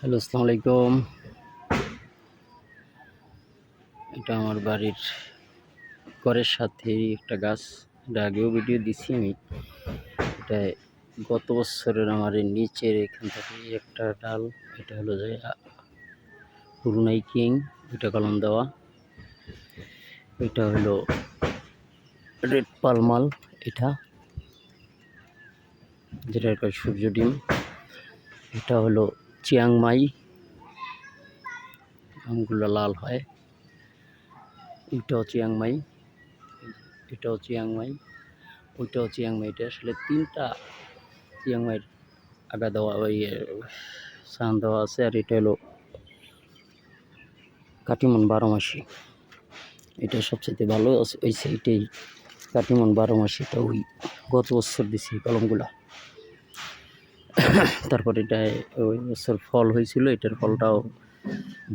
Hello, আসসালামু আলাইকুম। এটা আমার বাড়ির ঘরের সাথে একটা গাছ। এটা আগেও ভিডিও দিছি আমি। এটা গত বছরের আমার নিচের এখান থেকে একটা ডাল, এটা হলো যে পুরুনাই কিং, এটা কলম দেওয়া। এটা হলো রেড পালমাল, এটা। যেটা সূর্য ডিম। এটা হলো চিয়াংমাই আমগুলো লাল হয়। এটাও চিয়াংমাই এটাও চিয়াংমাই ওইটাও চিয়াংমাই এটা আসলে তিনটা চিয়াংমাইয়ের আগা দেওয়া ওই সান দেওয়া আছে আর এটা হলো কাটিমন বারো মাসি। এটা সবচেয়ে ভালো আছে ওই সেইটাই কাটিমন বারো মাসি। এটা ওই গত বছর দিছি কলমগুলা। তারপর এটা ওই বছর ফল হয়েছিল, এটার ফলটাও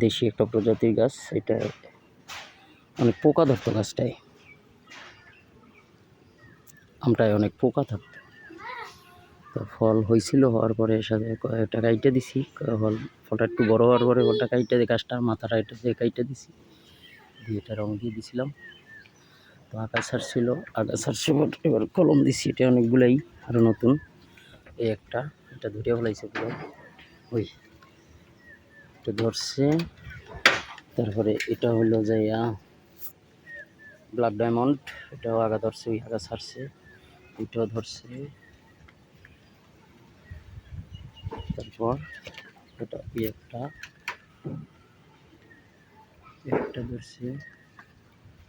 দেশি একটা প্রজাতির গাছ, এটা অনেক পোকা ধরতো গাছটায়। আমটায় অনেক পোকা থাকতো। তো ফল হয়েছিল, হওয়ার পরে সাথে একটা কাইটে দিছি, ফল, ফলটা একটু বড় হওয়ার পরে ফলটা কাইটে দিয়ে গাছটা মাথাটা এটা দিয়ে কাইটে দিছি, দিয়ে এটা রং দিয়ে দিছিলাম। তো আগাছার ছিল আগাছার ছিল এবার কলম দিছি, এটা অনেকগুলাই আরও নতুন। এই একটা এটা ধরে ফেলাইছে পুরো। ওই, এটা ধরছে। তারপরে এটা হলো যে ব্ল্যাক ডায়মন্ড এটাও আগা ধরছে, ওই আগা ছাড়ছে, ওইটাও ধরছে। তারপর এটা ওই একটা একটা ধরছে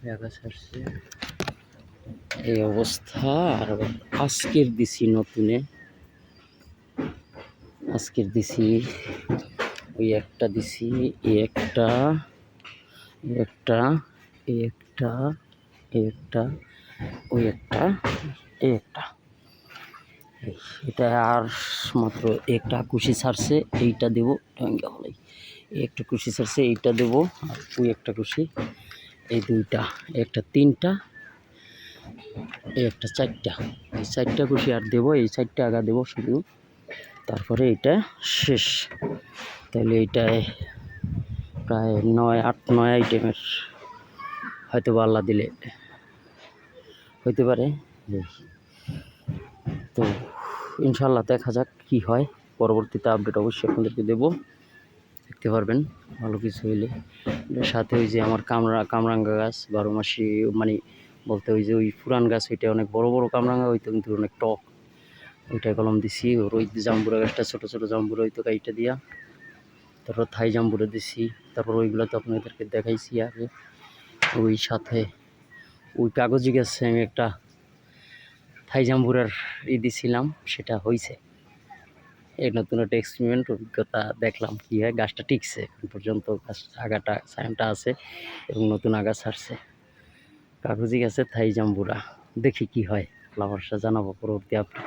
ওই আগা ছাড়ছে। এই অবস্থা। আর আজকের দিছি নতুনে। আজকের দিছি, ওই একটা দিছি, এই একটা একটা একটা একটা, ওই একটা একটা। এটা আর মাত্র একটা কুশি ছাড়ছে, এইটা দেবো টঙ্গা একটা কুশি ছাড়ছে, এইটা দেবো, আর ওই একটা কুশি, এই দুইটা একটা তিনটা, এই একটা চারটা। এই চারটা কুশি আর দেবো, এই চারটা আগা দেবো শুধু। তারপরে এটা শেষ। তাহলে এইটায় প্রায় নয়, আট, নয় আইটেমের হয়তো আল্লাহ দিলে হইতে পারে। তো ইনশাল্লাহ দেখা যাক কি হয়। পরবর্তীতে আপডেট অবশ্যই আপনাদেরকে দেবো। দেখতে পারবেন ভালো কিছু হইলে। সাথে ওই যে আমার কামরা, কামরাঙ্গা গাছ, বারো মাসি মানে বলতে ওই যে ওই পুরান গাছ, ওইটা অনেক বড় বড় কামরাঙ্গা হইতো কিন্তু অনেক টক। ওইটা কলম দিছি, ওর ওই জাম্বুরা গাছটা ছোটো ছোটো জাম্বুরা হইতো কাইটা দিয়া। তারপর থাই জাম্বুরা দিছি, তারপর ওইগুলো তো আপনাদেরকে দেখাইছি আগে। ওই সাথে ওই কাগজি গাছে আমি একটা থাই জাম্বুরার ই দিছিলাম, সেটা হয়েছে এই নতুন একটা এক্সপেরিমেন্ট অভিজ্ঞতা দেখলাম কী হয়, গাছটা টিকছে, এখন পর্যন্ত গাছ আগাটা, সায়নটা আছে এবং নতুন আগা ছাড়ছে। কাগজি গাছে থাই জাম্বুরা, দেখি কি হয় ফ্লাওয়ারসা জানাব পরবর্তী আপডেট